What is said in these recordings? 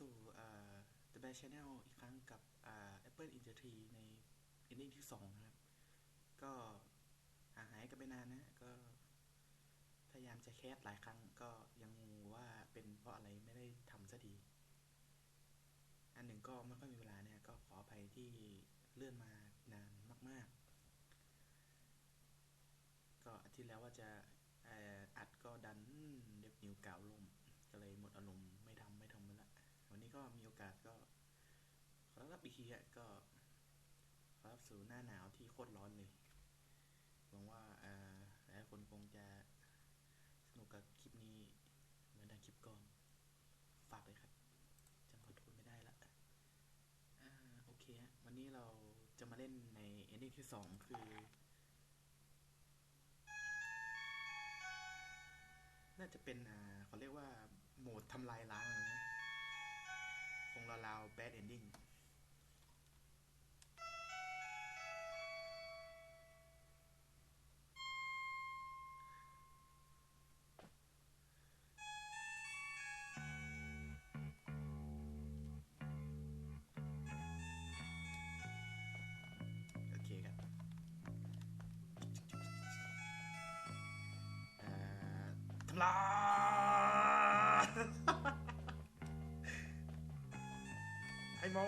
สู่ The Bear Channel อีกครั้งกับ Apple in the Tree ใน ending ที่2นะครับ ก็ห่างหายกันไปนานนะ ก็พยายามจะแคสหลายครั้งก็ยังงงว่าเป็นเพราะอะไรไม่ได้ทำสักที อันหนึ่งก็ไม่ค่อยมีเวลาเนี่ย ก็ขออภัยที่เลื่อนมานานมาก ๆ ก็อาทิตย์แล้วว่าจะเอ่ออัดก็ดันเด็บนิ้วเก่าลง ก็เลยหมดอารมณ์ไม่ทำไม่ทำมันละ วันนี้ ก็มีโอกาสก็ขอรับอีกทีก็ขอรับสู่หน้าหนาวที่โคตรร้อนเลยหวังว่าหลายคนคงจะสนุกกับคลิปนี้เหมือนดังคลิปก่อนฝากเลยครับจำขอโทษไม่ได้ละโอเคฮะวันนี้เราจะมาเล่นใน ending ที่สองคือน่าจะเป็นอ่าเขาเรียกว่าโหมดทำลายล้างอะนะ งราวๆ bad ending โอเคครับเอ่อทำลาย ให้หม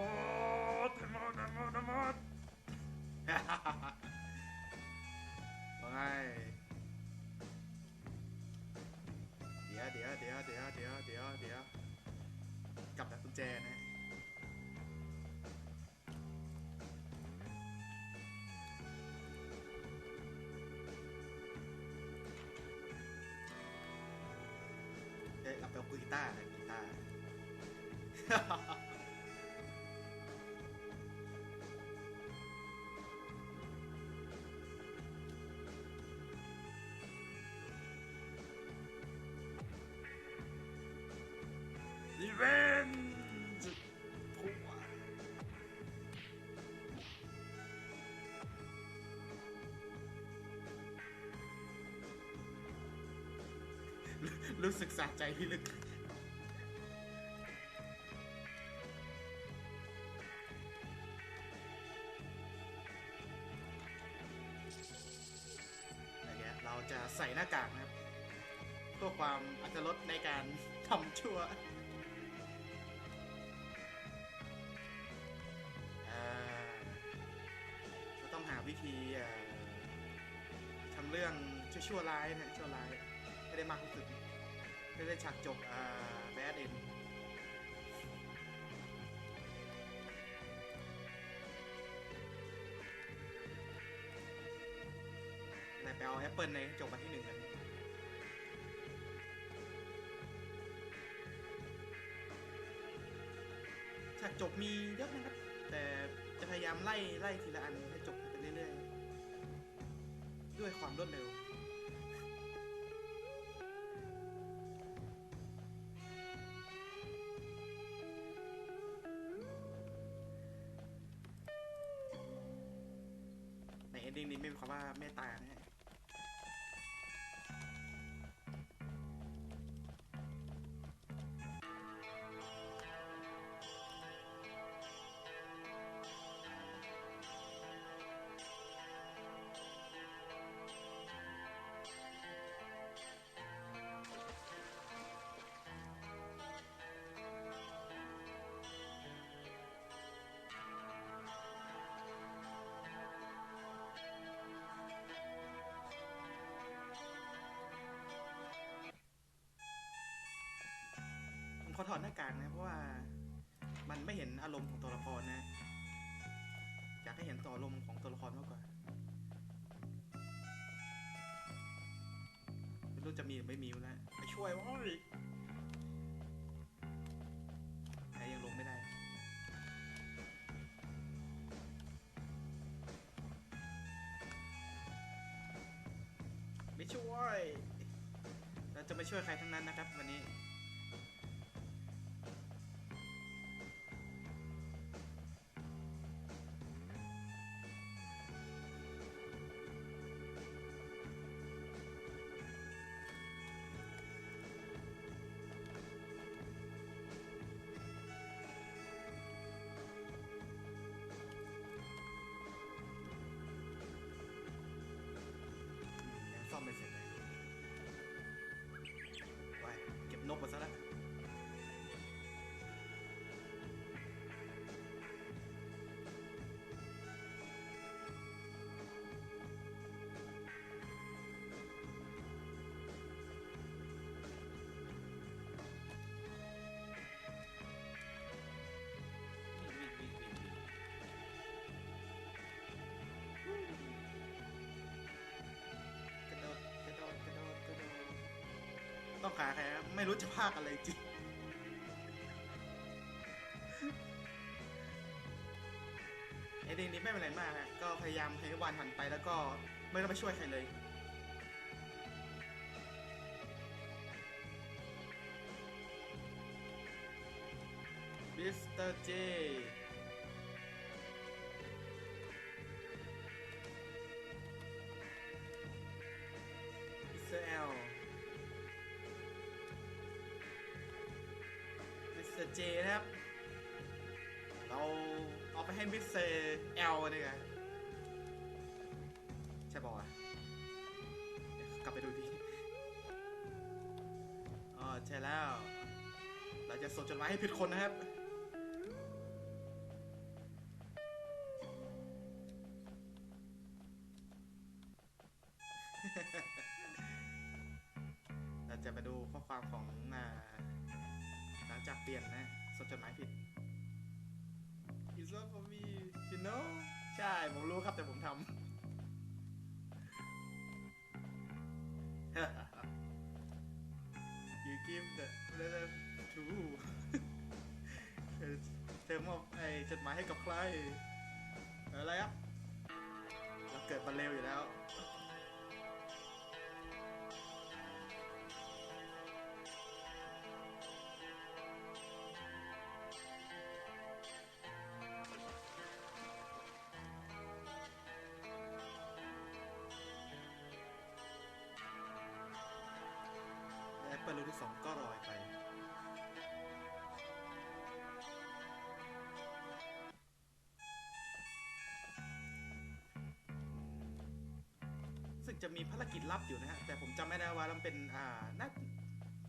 ดให้หมดให้หมดให้หมดว่าไง รู้สึกสะใจพี่ลึกอะไรเงี้ยเราจะใส่หน้ากากนะครับเพื่อความอัตรสในการทำชั่วเราต้องหาวิธีทำเรื่องชั่วๆร้ายนะชั่วร้ายไม่ได้มากที่สุด ไม่ได้ฉากจบอ่าแบดเอ็นไหนไปเอาแอปเปิลในจบมาที่หนึ่งกันฉากจบมีเยอะนะครับ แต่จะพยายามไล่ไล่ทีละอันให้จบไปเรื่อยๆ ด้วยความรวดเร็ว นเอนดิ้งนี้ไม่มีคำว่าเมตตานะ อถอดหน้ากากนะ เพราะว่ามันไม่เห็นอารมณ์ของตัวละครนะ อยากให้เห็นตัวอารมณ์ของตัวละครมากกว่าไม่รู้จะมีหรือไม่มีแล้วไปช่วยว้ยแต่ยังลงไม่ได้ไม่ช่วย เราจะไม่ช่วยใครทั้งนั้นนะครับวันนี้ องขาใครครับไม่รู้จะพากอะไรจริงไอเรื่องนี้ไม่เป็นไรมากฮะก็พยายามให้วานหันไปแล้วก็ไม่ต้องไปช่วยใครเลยมิสเตอร์เจ เจนะครับ เราเอาไปให้มิสเซเอลดีกว่าใช่ป่าวะเดี๋ยกลับไปดูดีอ๋อใช่แล้ว เราจะส่งจดหมายให้ผิดคนนะครับ you give the letter to เธอมอบไอ้จดหมายให้กับใคร อะไรครับเราเกิดมาเร็วอยู่แล้ว และแอปเลลูกที่สองก็ลอยไป ซึ่งจะมีภารกิจลับอยู่นะฮะ แต่ผมจำไม่ได้ว่ามันเป็น อ่าน่า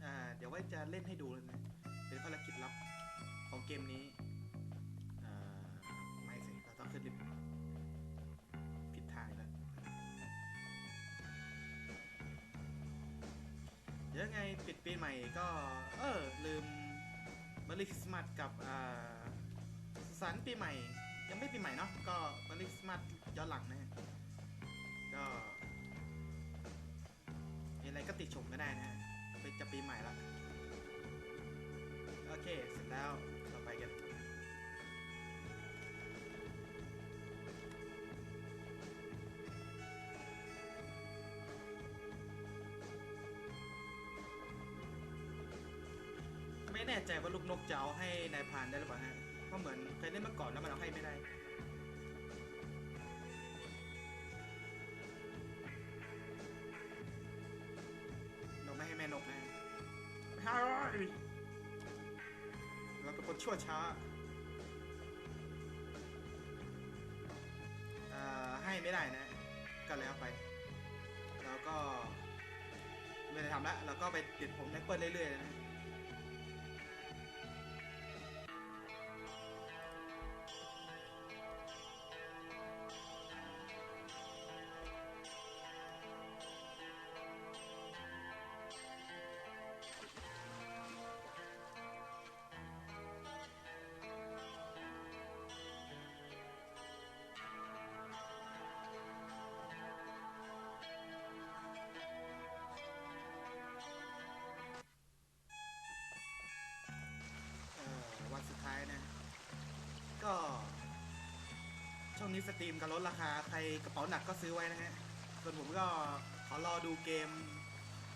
อ่า เดี๋ยวไว้จะเล่นให้ดูเลยนะ เป็นภารกิจลับของเกมนี้ ไงปิดปีใหม่ก็ เออ ลืมมาริคิสมัตกับอ่าสันปีใหม่ ยังไม่ปีใหม่เนาะก็มาริคิสมัตย้อนหลังนะก็อะไรก็ติดชมก็ได้นะไปจะปีใหม่ละโอเค เสร็จแล้ว แน่ใจว่าลูกนกจะเอาให้นายพานได้หรือเปล่าฮะเพราะเหมือนเคยเล่นมาก่อนแล้วมันเอาให้ไม่ได้เราไม่ให้แม่นกนะไม่ให้เราเป็นคนชั่วช้าเอ่อให้ไม่ได้นะ ก็เลยเอาไป แล้วก็ไม่ได้ทำละเราก็ไปติดผมแอปเปิลเรื่อยๆนะ นี้สตรีมกันลดราคาใครกระเป๋าหนักก็ซื้อไว้นะฮะ ส่วนผมก็ขอรอดูเกม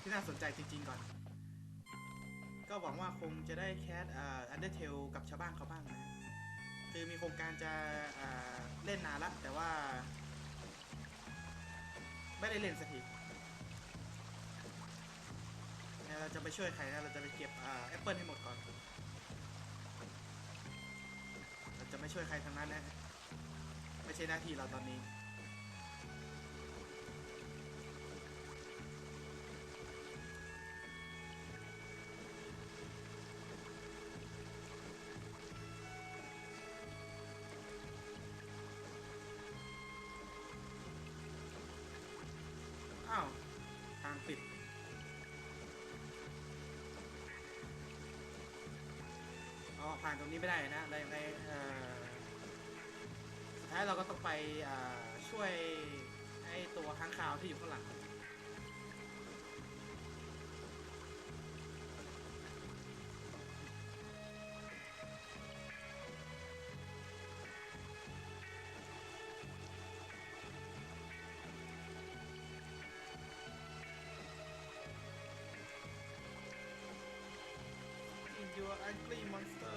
ที่น่าสนใจจริง ๆ ก่อน ก็หวังว่าคงจะได้แคสอ่าอันเดอร์เทลกับชาวบ้านเขาบ้างนะ คือมีโครงการจะอ่าเล่นนานละแต่ว่า ไม่ได้เล่นสักทีเนี่ยเราจะไปช่วยใครนะ เราจะไปเก็บแอปเปิลให้หมดก่อน เราจะไม่ช่วยใครทั้งนั้นนะ ไม่ใช่หน้าที่เราตอนนี้อ้าวทางปิดอ๋อผ่านตรงนี้ไม่ได้นะได้ไงเอ่อ ท้ายเราก็ต้องไปช่วยไอ้ตัวค้างคาวที่อยู่ข้างหลัง In your ugly monster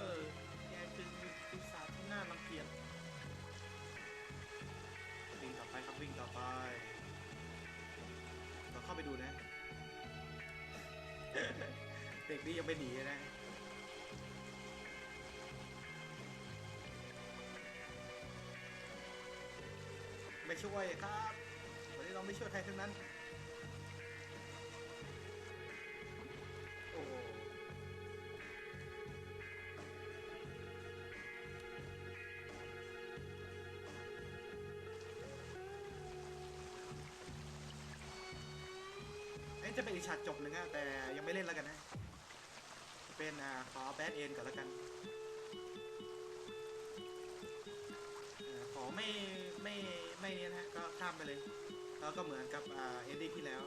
แก นี่ยังไม่หนีนะไม่ช่วยครับวันนี้เราไม่ช่วยใครทั้งนั้น โอ้โหเอ้ยจะเป็นอีกฉากจบหนึ่งอะแต่ยังไม่เล่นแล้วกันนะ เป็นอ่าขอแบดเอ็นก่อนแล้วกันอขอไม่ไม่ไม่เนี่ยนะก็ข้ามไปเลย แล้วก็เหมือนกับอ่าเอนดิ้งที่แล้ว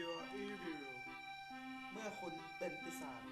your evil เมื่อคุณเป็นปีศาจ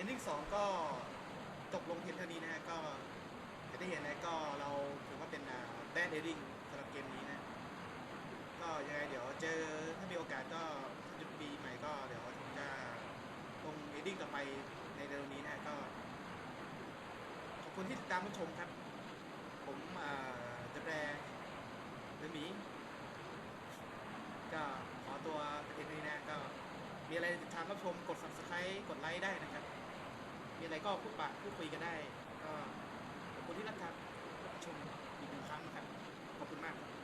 อนดิ้งสองก็จบลงเพียงเท่านี้นะฮะก็จะได้เห็นนะก็เราถือว่าเป็นแบดเอนดิ้งสำหรับเกมนี้นะก็ยังไงเดี๋ยวเจอถ้ามีโอกาสก็จุดปีใหม่ก็เดี๋ยวผมจะลงเอนดิ้งต่อไปในเร็วนี้นะก็ขอบคุณที่ติดตามรับชมครับ ผมอ่าจะแปลหรือหมีก็ขอตัวเพียงนี้นะก็มีอะไรติดตามรับชมกด subscribe กดไลค์ได้นะครับ มีอะไรก็พูดปะพูดคุยกันได้ ก็ขอบคุณที่รับชมอีกหนึ่งครั้งนะครับ ขอบคุณมากครับ